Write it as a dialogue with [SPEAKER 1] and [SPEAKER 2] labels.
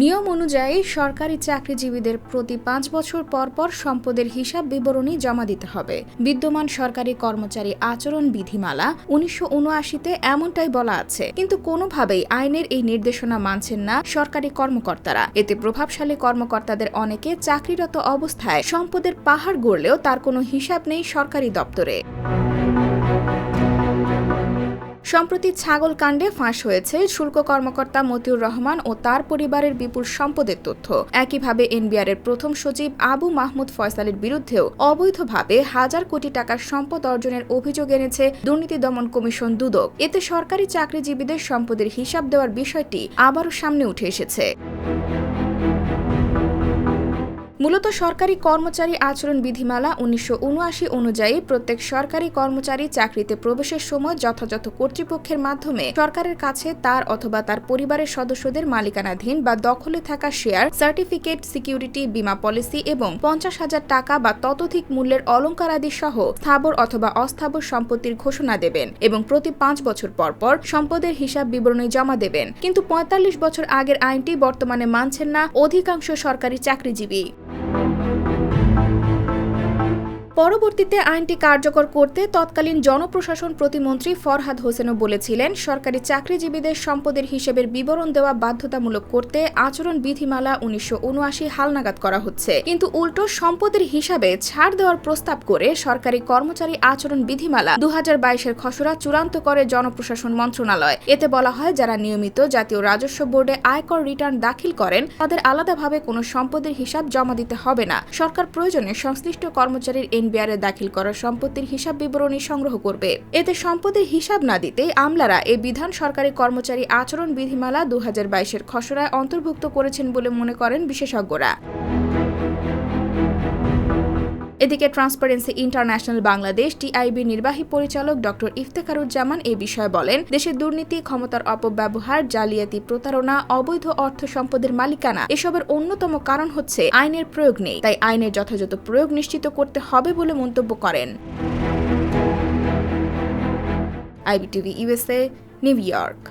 [SPEAKER 1] নিয়ম অনুযায়ী সরকারি চাকরিজীবীদের প্রতি পাঁচ বছর পর পর সম্পদের হিসাব বিবরণী জমা দিতে হবে। বিদ্যমান সরকারি কর্মচারী আচরণ বিধিমালা উনিশশো উনআশিতে এমনটাই বলা আছে। কিন্তু কোনোভাবেই আইনের এই নির্দেশনা মানছেন না সরকারি কর্মকর্তারা। এতে প্রভাবশালী কর্মকর্তাদের অনেকে চাকরিরত অবস্থায় সম্পদের পাহাড় গড়লেও তার কোনো হিসাব নেই সরকারি দপ্তরে। সম্প্রতি ছাগল কাণ্ডে ফাঁস হয়েছে শুল্ক কর্মকর্তা মতিউর রহমান ও তার পরিবারের বিপুল সম্পদের তথ্য। একইভাবে এনবিআর এর প্রথম সচিব আবু মাহমুদ ফয়সালের বিরুদ্ধেও অবৈধভাবে হাজার কোটি টাকার সম্পদ অর্জনের অভিযোগ এনেছে দুর্নীতি দমন কমিশন দুদক। এতে সরকারি চাকরিজীবীদের সম্পদের হিসাব দেওয়ার বিষয়টি আবারও সামনে উঠে এসেছে। মূলত সরকারি কর্মচারী আচরণ বিধিমালা উনিশশো উনআশি অনুযায়ী প্রত্যেক সরকারি কর্মচারী চাকরিতে প্রবেশের সময় যথাযথ কর্তৃপক্ষের মাধ্যমে সরকারের কাছে তার অথবা তার পরিবারের সদস্যদের মালিকানাধীন বা দখলে থাকা শেয়ার, সার্টিফিকেট, সিকিউরিটি, বীমা পলিসি এবং পঞ্চাশ হাজার টাকা বা ততোধিক মূল্যের অলঙ্কার আদি সহ স্থাবর অথবা অস্থাবর সম্পত্তির ঘোষণা দেবেন এবং প্রতি পাঁচ বছর পর পর সম্পদের হিসাব বিবরণী জমা দেবেন। কিন্তু পঁয়তাল্লিশ বছর আগের আইনটি বর্তমানে মানছেন না, অধিকাংশ সরকারি চাকরিজীবী। পরবর্তীতে আইনটি কার্যকর করতে তৎকালীন জনপ্রশাসন প্রতিমন্ত্রী ফরহাদ হোসেনও বলেছিলেন, সরকারি চাকরিজীবীদের সম্পদের হিসেবের বিবরণ দেওয়া বাধ্যতামূলক করতে আচরণ বিধিমালা উনিশশো উনআশি হালনাগাদ করা হচ্ছে। কিন্তু উল্টো সম্পদের হিসাবে ছাড় দেওয়ার প্রস্তাব করে সরকারি কর্মচারী আচরণ বিধিমালা দু হাজার খসড়া চূড়ান্ত করে জনপ্রশাসন মন্ত্রণালয়। এতে বলা হয়, যারা নিয়মিত জাতীয় রাজস্ব বোর্ডে আয়কর রিটার্ন দাখিল করেন, তাদের আলাদাভাবে কোনো সম্পদের হিসাব জমা দিতে হবে না। সরকার প্রয়োজনে সংশ্লিষ্ট কর্মচারীর এনবিআরে দাখিল করা সম্পত্তির হিসাব বিবরণী সংগ্রহ করবে। এতে সম্পত্তির হিসাব না দিতে আমলারা এ বিধান সরকারি কর্মচারী আচরণ বিধিমালা দু হাজার খসড়ায় অন্তর্ভুক্ত করেছেন বলে মনে করেন বিশেষজ্ঞরা। এদিকে ট্রান্সপারেন্সি ইন্টারন্যাশনাল বাংলাদেশ টিআইবি নির্বাহী পরিচালক ডক্টর ইফতেখারুজ্জামান এ বিষয়ে বলেন, দেশের দুর্নীতি, ক্ষমতার অপব্যবহার, জালিয়াতি প্রতারণা, অবৈধ অর্থ সম্পদের মালিকানা এসবের অন্যতম কারণ হচ্ছে আইনের প্রয়োগ নেই। তাই আইনের যথাযথ প্রয়োগ নিশ্চিত করতে হবে বলে মন্তব্য করেন। IBTV USA new York